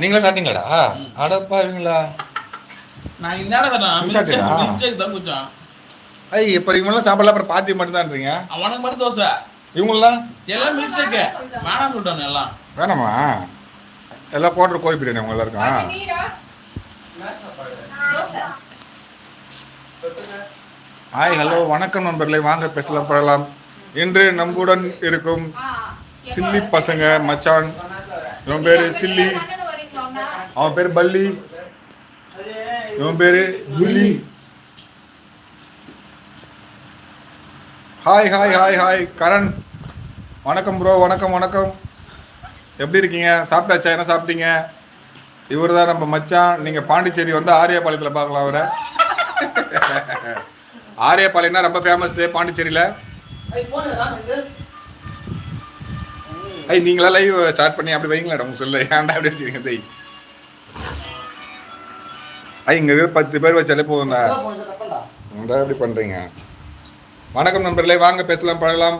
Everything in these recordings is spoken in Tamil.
நீங்களா சாப்பிட்டீங்களாடா? அடப்பா இவங்களா நான் இந்த ஐய் இப்போ இவங்களாம் சாப்பிடல அப்புறம் பாத்தி மட்டும் தான்றீங்க அவனுக்கு மட்டும் தோசை. இவங்களாம் எல்லாம் மில்க் வேணாம் எல்லாம். வேணாமா? எல்லாம் கோட்டர் கோழி பிரியாணி அவங்க எல்லாருக்கும். நீரா தோசை. ஹாய் ஹலோ வணக்கம் நண்பர்களே. வாங்க பேசலாம் படலாம் இன்று நம்முடன் இருக்கும் சில்லி பசங்க மச்சான் இவன் பேரு சில்லி. அவன் பேர் பல்லி. இவன் பேரு Julie. Hi hi hi hi Karan. வணக்கம் ப்ரோ வணக்கம் வணக்கம். எப்படி இருக்கீங்க? சாப்பிட்டாச்சா? என்ன சாப்பிட்டீங்க? இவர் தான் நம்ம மச்சான். நீங்கள் பாண்டிச்சேரி வந்து ஆரியபாளையத்தில் பார்க்கலாம் அவரை. ஆரியபாளையம்னா ரொம்ப ஃபேமஸ் பாண்டிச்சேரியில். ஐ நீங்களா லைவ் ஸ்டார்ட் பண்ணி அப்படி வைங்களா உங்க சொல்ல. ஏன்டா அப்படி வச்சுருங்க தை ஐ இங்க இருக்கிற பத்து பேர் வச்சாலே போதும்டா. ஏன்டா அப்படி பண்றீங்க? வணக்கம் நண்பர்களே வாங்க பேசலாம் பழகலாம்.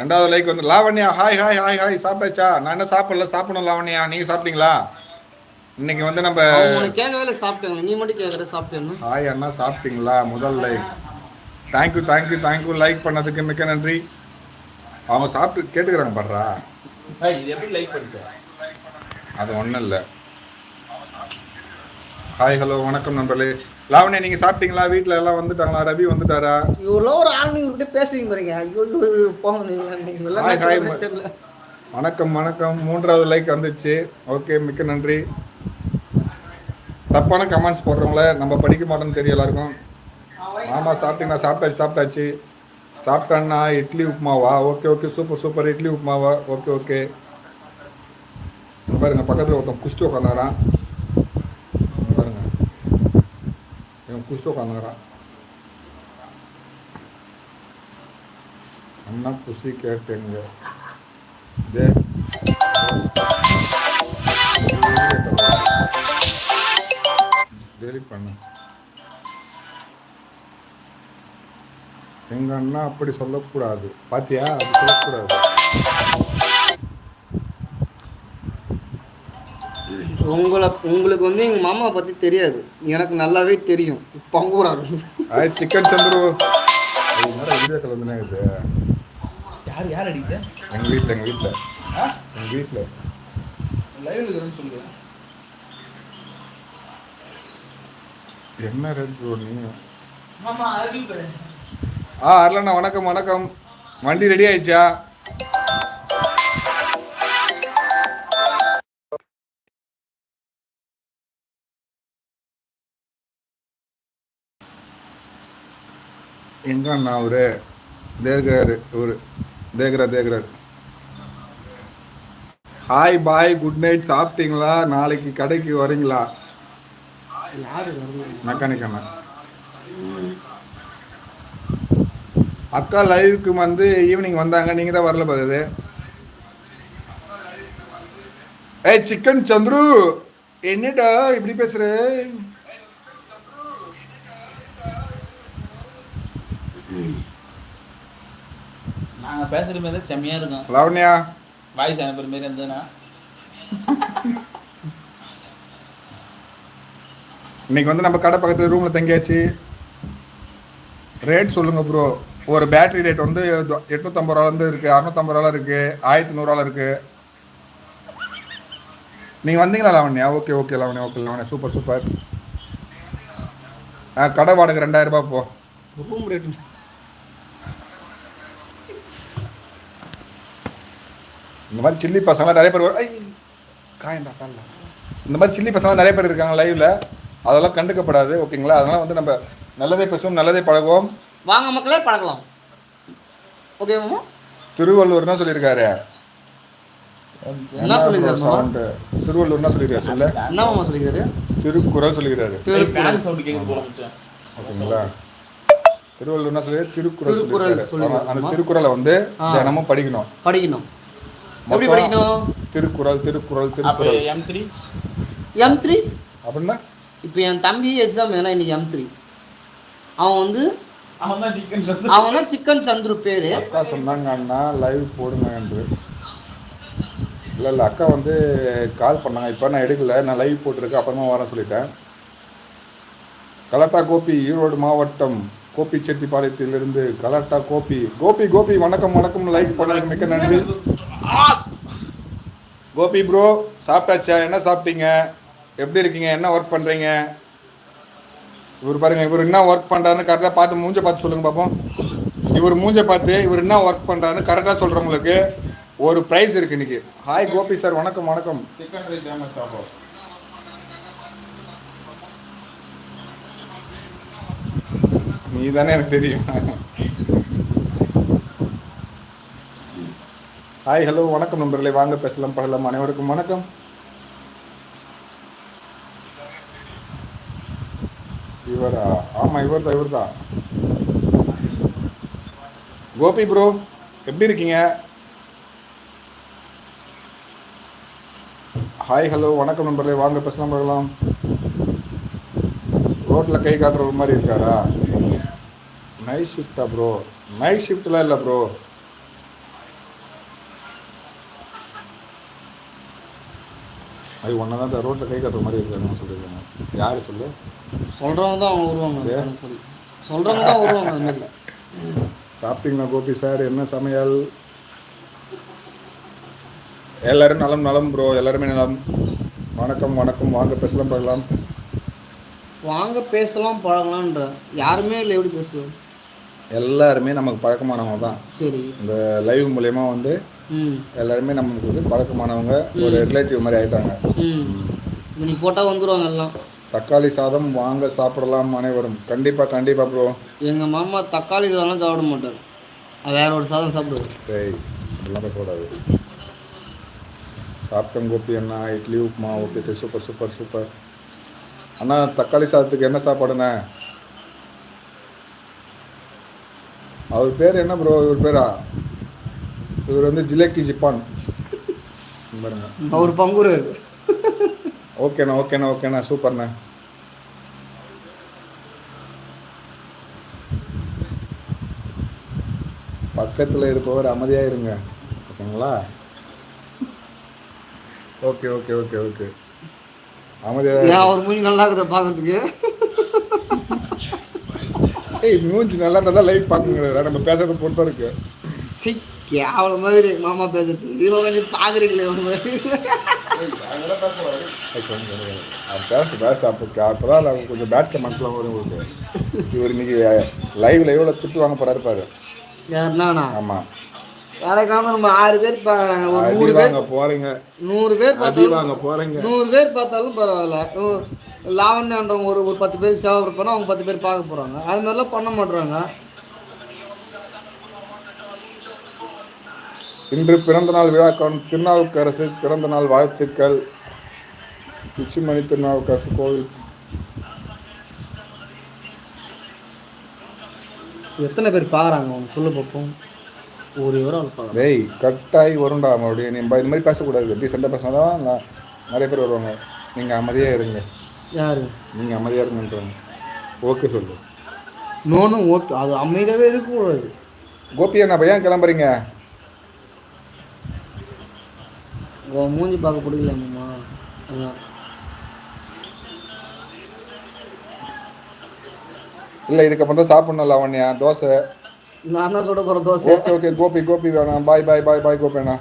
ரெண்டாவது லைக் வந்து Lavanya hi hi hi hi சாப்பிட்டாச்சா? நான் என்ன சாப்பிடல? சாப்பிடணும் லாவண்யா. நீங்க சாப்பிட்டீங்களா? இன்னைக்கு வந்து நம்ம கேட்கவே சாப்பிட்டாங்க நீ மட்டும் கேட்குற சாப்பிட்டேன்னு ஹாய் அண்ணா சாப்பிட்டீங்களா? முதல் like thank you thank you thank you like பண்ணதுக்கு மிக்க நன்றி. அவங்க சாப்பிட்டு கேட்டுக்கிறாங்க படுறா இது எப்படி லைக் பண்ணிட்டு? அது ஒன்றும் இல்லை. ஹாய் ஹலோ வணக்கம் நண்பர்களே. லாவண்யா நீங்கள் சாப்பிட்டீங்களா? வீட்டில் எல்லாம் வந்துட்டாங்களா? ரவி வந்துட்டாரா? இவ்வளோ ஒரு ஆள் நீங்க இவர்கிட்ட பேசுறீங்க பாருங்க. ஐயோ தெரியல. வணக்கம் வணக்கம். மூன்றாவது லைக் வந்துச்சு. ஓகே மிக்க நன்றி. தப்பான கமெண்ட்ஸ் போடுறவங்கள நம்ம படிக்க மாட்டோம்னு தெரியும் எல்லாருக்கும். ஆமாம் சாப்பிட்டீங்களா? சாப்பிட்டாச்சு சாப்பிட்டாச்சு. சாப்பிட்டான்னா idli உப்புமாவா? Okay okay super super idli உப்புமாவா? Okay okay பாருங்க பக்கத்தில் ஒருத்தன் குஷ்டு உட்காந்துறான் பாருங்க. இவன் குஷ்டு உட்காந்துறான் அண்ணா குஷி கேட்டேங்க. இதே டெலிட் பண்ணு. எங்க அண்ணா அப்படி சொல்லக்கூடாது. பாத்தியா? அப்படி சொல்லக்கூடாது. உங்களை உங்களுக்கு வந்து எங்க மாமா பத்தி தெரியாது. எனக்கு நல்லாவே தெரியும். பங்கு கூடாது ஆய் சிக்கன் சந்துரு ஐய், என்னடா வீடியோ கால் வந்து இது? யார் யார் அடிக்கிட்ட எங்க வீட்டில் எங்க வீட்டில் ஆ? எங்க வீட்டில் லைவ்ல என்ன ரெட் ப்ரோ நீ? மாமா பேரு ஆ அருளண்ணா வணக்கம் வணக்கம். வண்டி ரெடி ஆயிடுச்சா? எங்க அண்ணா அவரு? தேர்கிறாரு இவரு. தேக்கிறார் தேக்கிறார் ஹாய் பாய் குட் நைட் சாப்பிட்டீங்களா? நாளைக்கு கடைக்கு வரீங்களா? மெக்கானிக் அண்ணா. அக்கா லைவுக்கு வந்து ஈவினிங் வந்தாங்க. நீங்க தான் வரல பகுது ஏய் சிக்கன் சந்துரு என்னடா இப்படி பேசுற? நாங்க பேசுற மாதிரி செம்மையா இருக்கும். லாவண்யா. வாய்ஸ் அனுப்புற மாதிரி இருந்ததுன்னா. இன்னைக்கு வந்து நம்ம கடை பக்கத்துல ரூம்ல தங்கியாச்சு. ரேட் சொல்லுங்க ப்ரோ ஒரு பேட்டரி ரேட் வந்து எட்நூத்தம்பது ரூபால இருந்து இருக்கு அறுநூத்தம்பது ரூபால இருக்கு ஆயிரத்தி நூறுரூவால இருக்கு. நீங்க வந்தீங்களா Lavanya? Okay okay Lavanya okay Lavanya. Super super ஆ கடை வாடகை ரெண்டாயிரம் ரூபாய் போ ரூம் ரேட் இந்த மாதிரி சில்லி பசங்களாம் நிறைய பேர் காயண்டா காலில் இந்த மாதிரி சில்லி பசங்களாம் நிறைய பேர் இருக்காங்க லைவ்ல அதெல்லாம் கண்டுக்கப்படாது ஓகேங்களா அதனால வந்து நம்ம நல்லதே பேசுவோம் நல்லதே பழகுவோம். வாங்க மக்களே பழகலாம். ஓகே மாமா? திருவள்ளூர் என்ன சொல்லியிருக்காரு. என்ன சொல்லியிருக்காரு மாமா? சவுண்டு திருவள்ளூர் என்ன சொல்லியிருக்காரு சொல்ல. என்ன மாமா சொல்லிக்கிறாரு திருக்குறள் சொல்லியிருக்காரு. ஃபேன் சவுண்ட் கேக்குது போல மச்சான். ஓகேங்களா? திருவள்ளூர் என்ன சொல்லி திருக்குறள் திருக்குறள் சொல்லியிருக்காரு. அந்த திருக்குறளை வந்து. தினமும் படிக்கணும். படிக்கணும். எப்படி படிக்கணும்? Thirukkural Thirukkural Thirukkural. M three M three அப்படின்னா? இப்போ என் தம்பி எக்ஸாம் ஏன்னா இன்னைக்கு எம் த்ரீ அவன் வந்து அவன் தான் சிக்கன் சந்து அவன் தான் சிக்கன் சந்துரு பேரு. அக்கா சொன்னாங்க அண்ணா லைவ் போடுங்க என்று இல்லை இல்லை அக்கா வந்து கால் பண்ணாங்க. இப்போ நான் எடுக்கல. நான் லைவ் போட்டிருக்கேன் அப்புறமா வரேன் சொல்லிட்டேன். கலட்டா கோபி ஈரோடு மாவட்டம் கோபி செட்டிப்பாளையத்திலிருந்து கலட்டா கோபி. கோபி கோபி வணக்கம் வணக்கம். லைக் பண்ணதுக்கு மிக்க நன்றி. கோபி ப்ரோ சாப்பிட்டாச்சா? என்ன சாப்பிட்டீங்க? எப்படி இருக்கீங்க? என்ன ஒர்க் பண்ணுறீங்க இவர் பாருங்க இவர் என்ன ஒர்க் பண்ணுறாருன்னு கரெக்டாக பார்த்து மூஞ்ச பார்த்து சொல்லுங்க பார்ப்போம் இவர் மூஞ்ச பார்த்து இவர் என்ன ஒர்க் பண்ணுறாருன்னு கரெக்டாக சொல்கிறவங்களுக்கு ஒரு ப்ரைஸ் இருக்கு இன்னைக்கு. ஹாய் கோபி சார் வணக்கம் வணக்கம். சிக்கன் ரைஸ் நீ தானே எனக்கு தெரியும். ஹாய் ஹலோ வணக்கம் நண்பர்களே. வாங்க பேசலாம் பழலாம் அனைவருக்கும் வணக்கம். இவரா ஆமாம் இவர் தான் இவர் தான் கோபி ப்ரோ எப்படி இருக்கீங்க? ஹாய் ஹலோ வணக்கம் நண்பர்களே. வாங்க பேசலாம் பார்க்கலாம். ரோட்டில் கை காட்டுற ஒரு மாதிரி இருக்காரா? நைட் ஷிஃப்டா ப்ரோ நைட் ஷிஃப்ட்லாம் இல்லை ப்ரோ அது ஒன்றா தான் ரோட்டில் கை காட்டுற மாதிரி இருக்காருன்னு சொல்லியிருக்காங்க. யார் சொல்லு? சொல்கிறவங்க தான் அவங்க வருவாங்க சொல்கிறவங்க தான் வருவாங்க அந்த மாதிரி. சாப்பிட்டீங்களா கோபி சார்? என்ன சமையல்? எல்லாரும் நலம் நலம் ப்ரோ எல்லாருமே நலம். வணக்கம் வணக்கம். வாங்க பேசலாம் பார்க்கலாம். வாங்க பேசலாம் பழகலான்ற யாருமே இல்லை எப்படி பேசுவோம் எல்லாருமே நமக்கு பழக்கமானவங்க தான். சரி. இந்த லைவ் மூலயமா வந்து எல்லாருமே நமக்கு வந்து பழக்கமானவங்க ஒரு ரிலேட்டிவ் மாதிரி ஆயிட்டாங்க. நீ போட்டால் வந்துடுவாங்க எல்லாம். தக்காளி சாதம் வாங்க சாப்பிடலாம் அனைவரும். கண்டிப்பா கண்டிப்பா ப்ரோ எங்கள் மாமா தக்காளி சாதம்லாம் சாப்பிட மாட்டார். வேற ஒரு சாதம் சாப்பிடுவார். டேய் இதெல்லாம் பேசக்கூடாது சாப்பிட்டேன் கோபி அண்ணா idli upma okay super super super அண்ணா தக்காளி சாதத்துக்கு என்ன சாப்பாடுண்ணே? அவர் பேர் என்ன ப்ரோ இவர் பேரா? இவர் வந்து ஜிலேக்கி ஜிப்பான். பாருங்க. அவர் பங்குரு. ஓகேண்ணா ஓகேண்ணா ஓகேண்ணா சூப்பர்ண்ணா. பக்கத்தில் இருப்பவர் அமைதியாக இருங்க ஓகேங்களா? Okay okay okay okay. அமைதியாக அவர் மூஞ்சி நல்லா இருக்குதா பார்க்கறதுக்கு ஏய் மூஞ்சி நல்லா இருந்தால் லைட் பார்க்குங்க நம்ம பேசுறத பொறுத்த இருக்கு சி கேவல மாதிரி மாமா பேசுறது. இவங்க கொஞ்சம் பார்க்குறீங்களே பேச பேச அப்போ அப்போ தான் அவங்க கொஞ்சம் பேட் கமெண்ட்ஸ்லாம் வரும் உங்களுக்கு இவர் இன்னைக்கு லைவ்ல எவ்வளோ திட்டு வாங்க போறாரு பாரு யாருனாண்ணா ஆமாம் வேலைக்காம நம்ம ஆறு பேர் பார்க்குறாங்க ஒரு நூறு பேர் வாங்க போறீங்க. நூறு பேர் பார்த்தாலும் வாங்க போறீங்க. நூறு பேர் பார்த்தாலும் பரவாயில்ல. லாவண்யன்றவங்க ஒரு ஒரு பத்து பேருக்கு சேவை இருப்பாங்க அவங்க பத்து பேர் பார்க்க போகிறாங்க அது மாதிரிலாம் பண்ண மாட்றாங்க. இன்று பிறந்தநாள் விழா காணும் திருநாவுக்கரசு பிறந்தநாள் வாழ்த்துக்கள். உச்சிமணி திருநாவுக்கரசு கோவில். எத்தனை பேர் பார்க்குறாங்க அவங்க சொல்லு பார்ப்போம் ஒரு விவரம் டேய் கட்டாயி வரும்டா மறுபடியும். நீ இந்த மாதிரி பேசக்கூடாது. டீசெண்டாக பேசினாதான் நான் நிறைய பேர் வருவாங்க. நீங்கள் அமைதியாக இருங்க. யாரு? நீங்கள் அமைதியாக இருங்கன்றாங்க ஓகே சொல்லு. நோனும் ஓகே. அது அமைதியாகவே இருக்கக்கூடாது கோபி அண்ணா பையன் கிளம்புறீங்க? மூஞ்சி பார்க்க பிடிக்கல மாமா. அதான். இல்லை இதுக்கப்புறம் தான் சாப்பிடணும் லாவண்யா. தோசை. நான் தான் சுட போகிற தோசை. ஓகே ஓகே கோபி கோபி வேணாம். பாய் பாய் பாய் பாய் கோபி அண்ணா.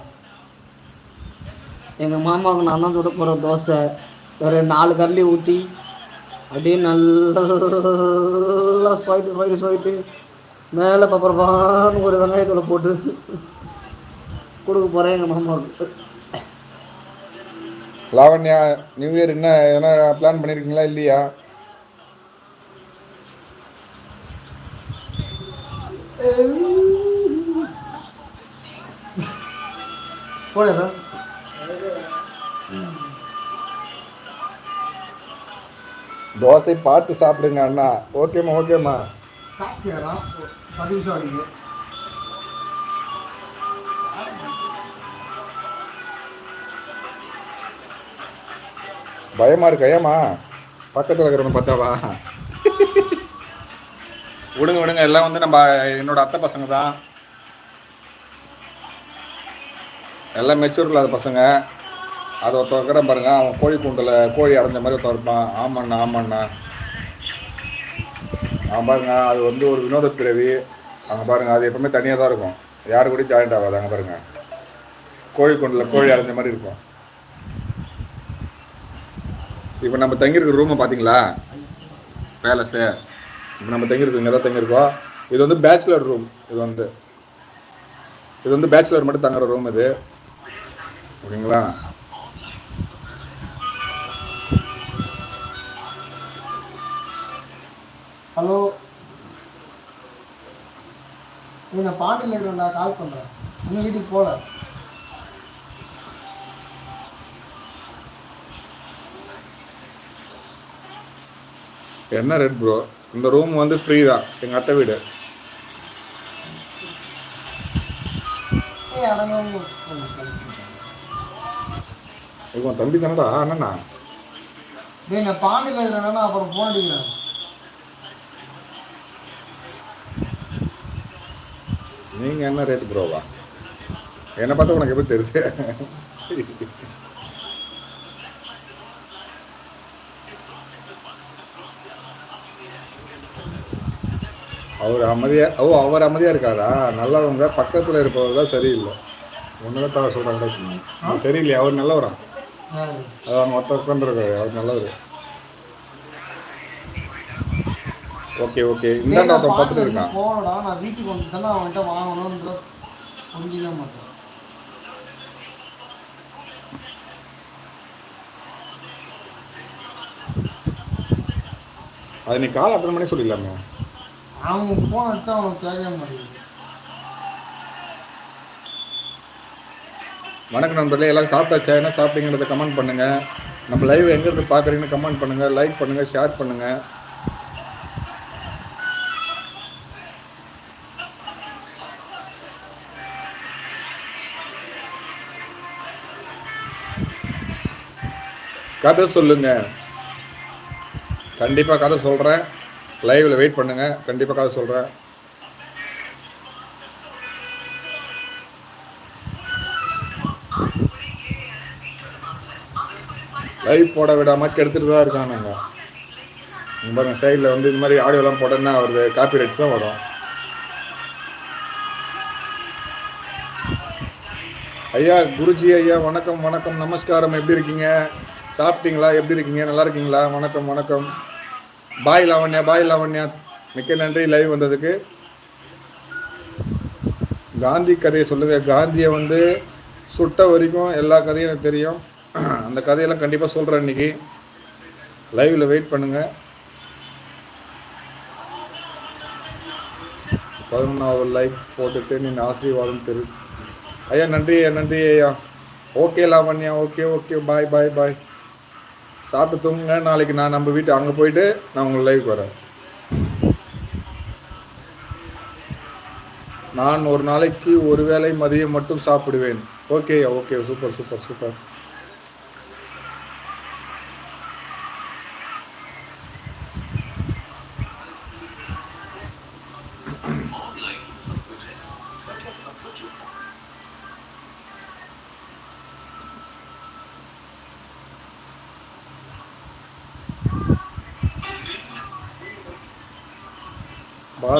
எங்கள் மாமாவுக்கு நான் தான் சுட போகிற தோசை. ஒரு நாலு கரண்டி ஊற்றி அப்படியே நல்லா ஸ்வைட்டு ஸ்வைட்டு ஸ்வைட்டு மேலே பப்பரப்பான்னு ஒரு வெங்காயத்தோட போட்டு கொடுக்க போகிறேன் எங்கள் மாமாவுக்கு. லாவண்யா நியூ இயர் என்ன என்ன பிளான் பண்ணியிருக்கீங்களா இல்லையா? போடுறேன் தோசை பார்த்து சாப்பிடுங்க அண்ணா. ஓகேம்மா ஓகேம்மா காசு கேட்குறான் பத்து நிமிஷம் பயமா இருக்கு ஏமா பக்கத்தில் இருக்கிறவங்க பார்த்தாவா? விடுங்க விடுங்க. எல்லாம் வந்து நம்ம என்னோட அத்தை பசங்க தான். எல்லாம் மெச்சூர் இல்லாத பசங்க. அதை ஒருத்தர் வைக்கிறான் பாருங்க. அவன் கோழி கூண்டில் கோழி அடைஞ்ச மாதிரி ஒருத்தன் இருப்பான். ஆமாண்ணா ஆமாண்ணா. அவன் பாருங்க அது வந்து ஒரு வினோத பிறவி. அங்கே பாருங்க அது எப்பவுமே தனியாக தான் இருக்கும். யாரு கூட ஜாயிண்ட் ஆகாது அங்கே பாருங்க. கோழி கூண்டில் கோழி அடைஞ்ச மாதிரி இருக்கும். இப்போ நம்ம தங்கியிருக்கிற ரூமை பார்த்தீங்களா பேலஸு இப்போ நம்ம தங்கியிருக்கோம் இங்கே தான் தங்கியிருக்கோம். இது வந்து பேச்சுலர் ரூம் இது வந்து இது வந்து பேச்சுலர் மட்டும் தங்குற ரூம் இது. ஓகேங்களா? ஹலோ. நான் பாண்டியில் இருக்கிறேன்டா கால் பண்ணுறேன் இன்னும் வீட்டுக்கு போகல. என்ன ரெட் ப்ரோ இந்த ரூம் வந்து ஃப்ரீ தான். எங்கள் அத்தை வீடு. ஏய் அடங்க இப்போ உன் தம்பி தானடா அண்ணா டேய் நான் பாண்டியில் இருக்கிறேன்னா அப்புறம் ஃபோன் அடிக்கிறேன். நீங்கள் என்ன ரேட் ப்ரோவா என்னை பார்த்தா உனக்கு எப்படி தெரியுது? அவர் அமைதியா ஓ அவர் அமைதியாக இருக்காரா? நல்லவங்க பக்கத்தில் இருப்பவர் தான் சரியில்லை. ஒன்று தான் சொல்கிறாங்க சரியில்லையா? அவர் நல்லவரா? அது மொத்த உட்காந்துருக்காரு அவர் நல்லவர் ஓகே ஓகே. இந்தாண்ட ஒருத்தன் பார்த்துட்டு இருக்கான். போகலடா நான் வீட்டுக்கு வந்து தானே அவன்கிட்ட வாங்கணும்ன்ற புரிஞ்சிக்க மாட்டேன். அது நீ கால் அட்டன் பண்ணி சொல்லிடலாமே. அவன் அடிச்சா அவனுக்கு கேட்க மாட்டேங்குது வணக்கம் நண்பர்களே எல்லாம் சாப்பிட்டாச்சா? என்ன சாப்பிட்டீங்கிறத கமெண்ட் பண்ணுங்க. நம்ம லைவ் எங்க இருந்து பார்க்குறீங்கன்னு கமெண்ட் பண்ணுங்க லைக் பண்ணுங்க ஷேர் பண்ணுங்க. கதை சொல்லுங்க. கண்டிப்பா கதை சொல்றேன். லைவ்ல வெயிட் பண்ணுங்க. கண்டிப்பா கதை சொல்றேன். லைவ் போட விடாமல் கெடுத்துட்டு தான் இருக்கானுங்க. பாருங்க சைடில் வந்து இந்த மாதிரி ஆடியோலாம் போட்டோன்னா அவரது காப்பி ரைட்ஸ் தான் வரும். ஐயா குருஜி ஐயா வணக்கம் வணக்கம். நமஸ்காரம். எப்படி இருக்கீங்க? சாப்பிட்டீங்களா? எப்படி இருக்கீங்க? நல்லா இருக்கீங்களா? வணக்கம் வணக்கம். பாய் லாவண்யா பாய் லாவண்யா. மிக்க நன்றி. லைவ் வந்ததுக்கு. காந்தி கதையை சொல்லுங்கள் காந்தியை வந்து சுட்ட வரைக்கும் எல்லா கதையும் எனக்கு தெரியும். அந்த கதையெல்லாம் கண்டிப்பாக சொல்கிறேன் இன்னைக்கு. லைவில் வெயிட் பண்ணுங்கள் பதினொன்றாவது லைக் போட்டுட்டு நீங்கள் ஆசீர்வாதம் தெரு ஐயா நன்றி ஐயா நன்றி ஐயா. Okay Lavanya. Okay okay bye bye bye சாப்பிட்டு தூங்குங்க. நாளைக்கு நான் நம்ம வீட்டு அங்கே போயிட்டு நான் உங்களை லைவுக்கு வரேன். நான் ஒரு நாளைக்கு ஒரு வேளை மதியம் மட்டும் சாப்பிடுவேன். Okay okay super super super.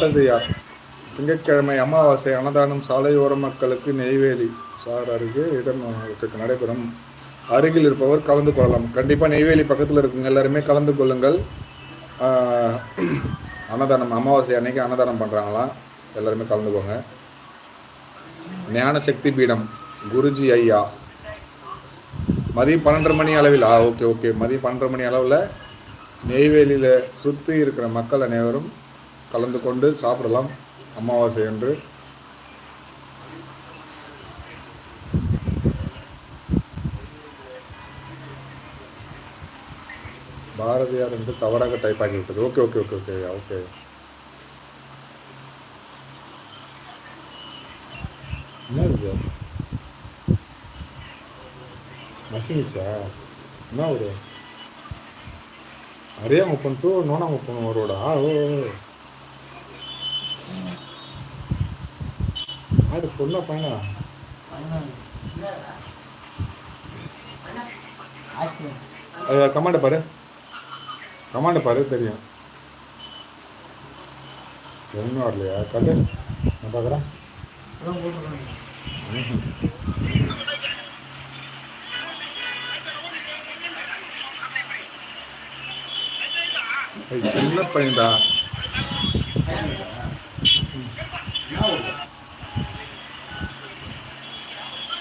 தந்தையார். திங்கட்கிழமை அமாவாசை அன்னதானம் சாலையோர மக்களுக்கு நெய்வேலி. சார் அருகே இடம் நடைபெறும். அருகில் இருப்பவர் கலந்து கொள்ளலாம். கண்டிப்பாக நெய்வேலி பக்கத்தில் இருக்குங்க. எல்லாருமே கலந்து கொள்ளுங்கள். அன்னதானம் அமாவாசை அன்னைக்கு அன்னதானம் பண்ணுறாங்களாம் எல்லாருமே கலந்துக்கோங்க ஞான சக்தி பீடம் குருஜி ஐயா. மதியம் பன்னெண்டரை மணி அளவில் ஆ ஓகே ஓகே. மதியம் பன்னெண்டரை மணி அளவில் நெய்வேலியில் சுற்றி இருக்கிற மக்கள் அனைவரும் கலந்து கொண்டு சாப்பிடலாம். அமாவாசை என்று பாரதியார் என்று தவறாக டைப் ஆகிவிட்டது okay okay okay okay okay என்ன இது? நசிங்கிச்சா? என்ன ஒரு? அரியாங்குப்பம் டு நோனாங்குப்பம் ரோடா ஓ ஓ. யாரு பொண்ணா பையனா? கமாண்ட பாரு. கமாண்ட பாரு தெரியும். ஒன்றும் வரலையா? கட்டு. நான் பார்க்குறேன். சின்ன பையன்டா.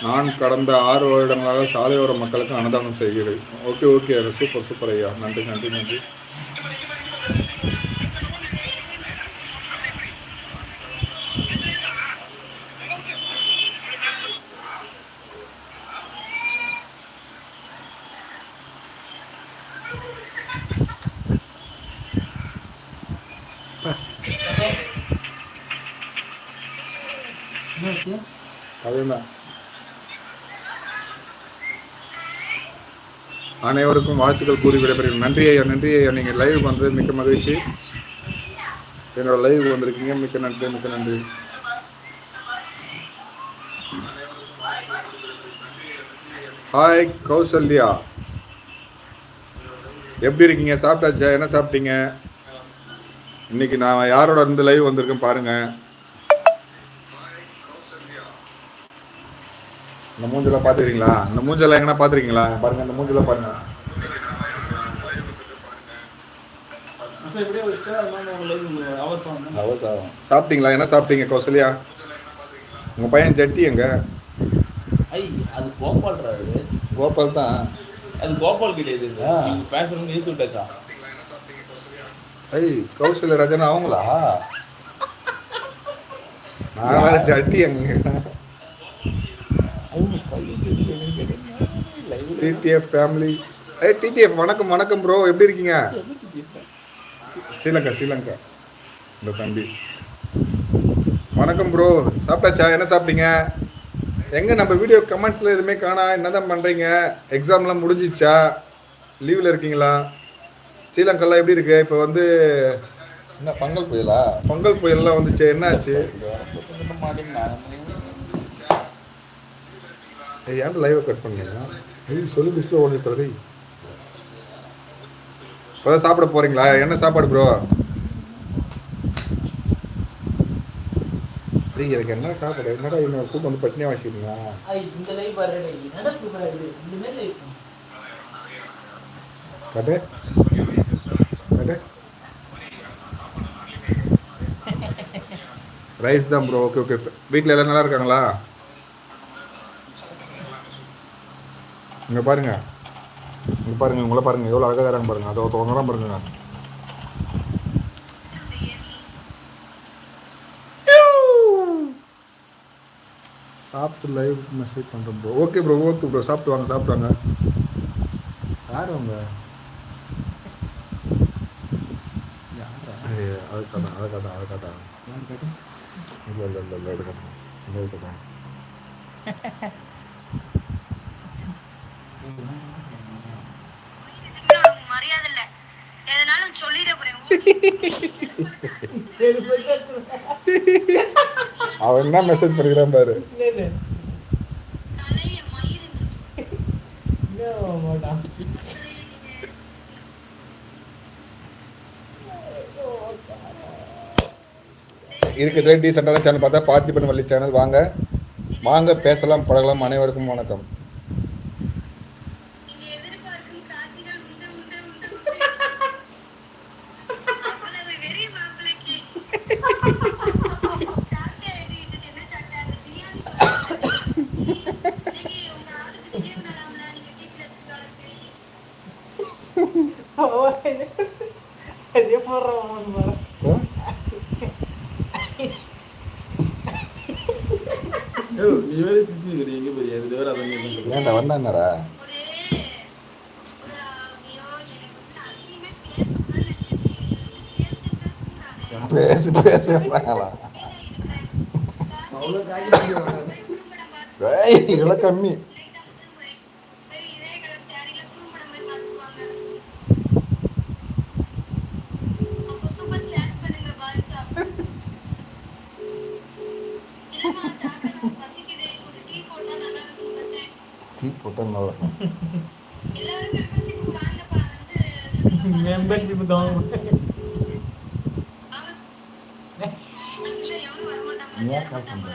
நான் கடந்த ஆறு வருடங்களாக சாலையோர மக்களுக்கு அன்னதானம் செய்கிறேன். ஓகே ஓகே சூப்பர் சூப்பர் ஐயா. நன்றி நன்றி நன்றி. அனைவருக்கும் வாழ்த்துக்கள் கூறி விடைபெறுகிறேன். நன்றி ஐயா நன்றி ஐயா. நீங்கள் லைவ் வந்தது மிக்க மகிழ்ச்சி. என்னோட லைவ் வந்திருக்கீங்க. மிக்க நன்றி மிக்க நன்றி. ஹாய் கௌசல்யா. எப்படி இருக்கீங்க? சாப்பிட்டாச்சா? என்ன சாப்பிட்டீங்க? இன்னைக்கு நான் யாரோட இருந்து லைவ் வந்திருக்கேன் பாருங்க. இந்த மூஞ்செல்லாம் பார்த்துருக்கீங்களா இந்த மூஞ்செல்லாம் எங்கன்னா பார்த்துருக்கீங்களா பாருங்க இந்த மூஞ்செல்லாம் பாருங்க. சாப்பிட்டீங்களா? என்ன சாப்பிட்டீங்க கௌசல்யா? உங்கள் பையன் ஜட்டி எங்க? ஐ அது கோபால்றாரு கோபால் தான். அது கோபால் கிடையாது பேசுறது நிறுத்தி விட்டாக்கா. ஐய் கௌசல்ய ராஜன் அவங்களா? நான் வேற ஜட்டி எங்க? டிடிஎஃப் ஃபேமிலி ஏய் டிடிஎஃப் வணக்கம் வணக்கம் ப்ரோ எப்படி இருக்கீங்க? ஸ்ரீலங்கா ஸ்ரீலங்கா. இந்த தம்பி. வணக்கம் ப்ரோ சாப்பிட்டாச்சா? என்ன சாப்பிட்டீங்க? எங்க நம்ம வீடியோ கமெண்ட்ஸ்ல எதுவுமே காணா? என்னதான் பண்றீங்க? எக்ஸாம்லாம் முடிஞ்சிச்சா? லீவ்ல இருக்கீங்களா? ஸ்ரீலங்காலாம் எப்படி இருக்கு? இப்போ வந்து என்ன பொங்கல் புயலா? பொங்கல் புயல்லாம் வந்துச்சு. என்னாச்சு? ஏன்டா லைவை கட் பண்ணீங்க? சொல்லி டிஸ்பிளே ஓடி பிரதி இப்போதான் சாப்பிட போறீங்களா? என்ன சாப்பாடு ப்ரோ எனக்கு என்ன சாப்பாடு? என்னடா இன்னும் கூட்டு வந்து பட்டினியா வச்சுக்கிறீங்களா கட்டு. கட்டு. ரைஸ் தான் ப்ரோ ஓகே ஓகே வீட்டில் எல்லாம் நல்லா இருக்காங்களா? இங்கே பாருங்க. இங்கே பாருங்க உங்களை பாருங்க எவ்வளோ அழகாக இருக்காங்க பாருங்க. அதை ஒருத்தவங்க பாருங்க சாப்பிட்டு லைவ் மெசேஜ் பண்ணுறோம் bro okay bro okay bro சாப்பிட்டு வாங்க சாப்பிட்டு வாங்க. யார் அவங்க? அது காட்டான் அதை காட்டான் அதை காட்டான் இல்லை இல்லை இல்லை இல்லை எடுக்கட்டும். இல்லை அவன் என்ன மெசேஜ் பண்ணிக்கிறான் பாரு. தலைய இருக்குது டீசெண்டான சேனல் பார்த்தா பார்த்திபன் வள்ளி சேனல் வாங்க. வாங்க பேசலாம் பழகலாம் அனைவருக்கும் வணக்கம் நீங்க எதிர்பார்க்கும் காட்சிகள் உண்டு உண்டு உண்டு உண்டு அவ்வளவு வெறி மாப்பிளைக்கு சாப்பிட்டா எழுதி வச்சுட்டு என்ன சாப்பிட்டா அந்த பிரியாணி இன்னைக்கு உங்க ஆளுக்கு டிக்கெட் தராமல நீங்க டிக்கெட் வச்சுக்காலுக்கு அதே போடுறான் பாரு நீ வேற சிரிச்சுக்கிறீங்க எங்க போய் அது வேற அதை ஏன்டா வந்தா என்னடா ஒரு ஒரு ஐயோ எனக்கு வந்து அசிங்கமே பேச பேசு பேசு நானே பேசு பேசுறாங்களா அவ்வளோ காய்ச்சி ஏய் இதெல்லாம் கம்மி சரி இதே கலர் சாரியில குறும்படம் மாதிரி பார்த்துக்குவாங்க அப்போ சூப்பர் சேட் பண்ணுங்க பாய்ஸ் ஆஃப் இல்லம்மா பசிக்குது ஒரு டீ போட்டா நல்லா இருக்கும். மெம்பர்ஷிப் தான். இருக்கீங்க?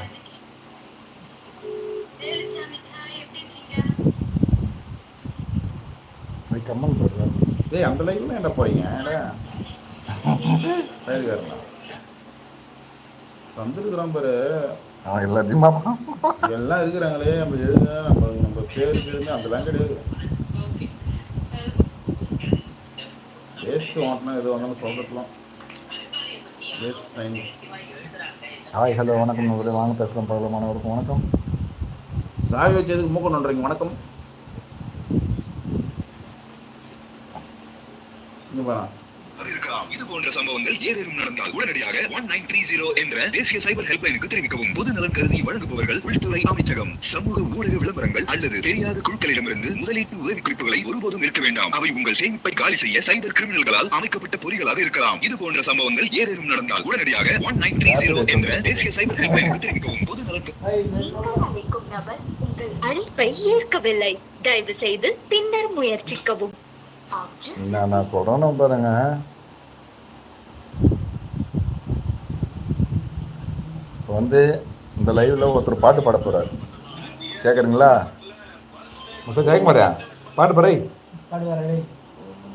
நீ கம்மல் போடுற. டேய் அந்த லைவ்ல என்ன போறீங்க? வந்துருக்குறோம் பாரு. அவன் எல்லாத்தையும் பார்ப்பான் எல்லாம் இருக்கிறாங்களே நம்ம எழுதுங்க. நம்ம நம்ம பேர் எழுதுங்க. அதெல்லாம் கிடையாது. வேஸ்ட் ஓட்டணும் எது வந்தாலும் சொல்றதுலாம். வேஸ்ட் டைம் ஹாய் ஹலோ வணக்கம் நண்பர்களே. வாங்க பேசலாம். பிரபலமானவருக்கும் வணக்கம். சாவி வச்சதுக்கு மூக்கம் நன்றிங்க வணக்கம். இங்கே பாரா இது போன்ற சம்பவங்கள் ஏதேனும் நடந்தால் உடனடியாக ஒன் நைன் த்ரீ ஜீரோ என்ற தேசிய சைபர் ஹெல்ப்லைனுக்கு தெரிவிக்கவும். பொது நலன் கருதி வழங்குபவர்கள் உள்துறை அமைச்சகம் சமூக ஊடக விளம்பரங்கள் அல்லது தெரியாத குழுக்களிடமிருந்து முதலீட்டு உதவி குறிப்புகளை ஒருபோதும் இருக்க வேண்டாம். அவை உங்கள் சேமிப்பை காலி செய்ய சைபர் கிரிமினல்களால் அமைக்கப்பட்ட பொறிகளாக இருக்கலாம். இது போன்ற சம்பவங்கள் ஏதேனும் நடந்தால் உடனடியாக ஒன் நைன் த்ரீ ஜீரோ என்ற தேசிய சைபர் ஹெல்ப்லைனுக்கு தெரிவிக்கவும். பொது நலன் உங்கள் அழைப்பை ஏற்கவில்லை. தயவு செய்து பின்னர் முயற்சிக்கவும். நான் நான் சொல்கிறேன்னு பாருங்க. வந்து இந்த லைவ்ல ஒருத்தர் பாட்டு பாட போறாரு. கேட்குறீங்களா மிஸ்டர் ஜெயக்குமாரியா பாட்டு பாரு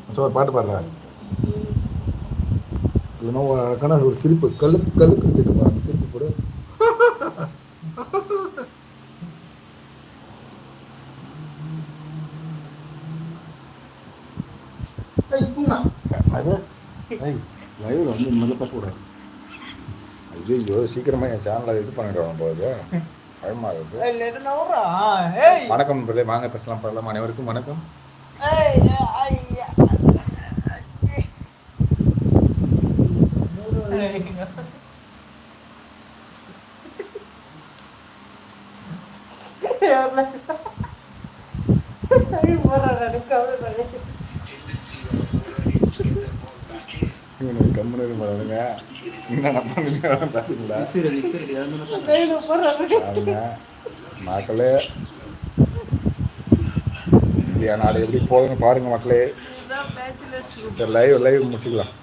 மிஸ்டர் ஒரு பாட்டு பாடுறாரு. இல்லைன்னா ஒரு அழகான ஒரு சிரிப்பு கழுக்கு கழுக்கு கேட்குமா அந்த சிரிப்பு கூட. அது? லைவ்ல வந்து மாதிரி பேசக்கூடாது ஐயோ சீக்கிரமா என் சேனலை இது பண்ணிடுவாங்க போகுது பயமா இருக்கு வணக்கம் நண்பர்களே வாங்க பேசலாம் பரவாயில்ல அனைவருக்கும் வணக்கம். இவனுக்கு கம்முனு பாருங்க என்ன பார்த்தீங்களா பாருங்க மக்களே. இந்தியா நாடு எப்படி போகுதுன்னு பாருங்க மக்களே. லைவ் லைவ் முடிச்சுக்கலாம்.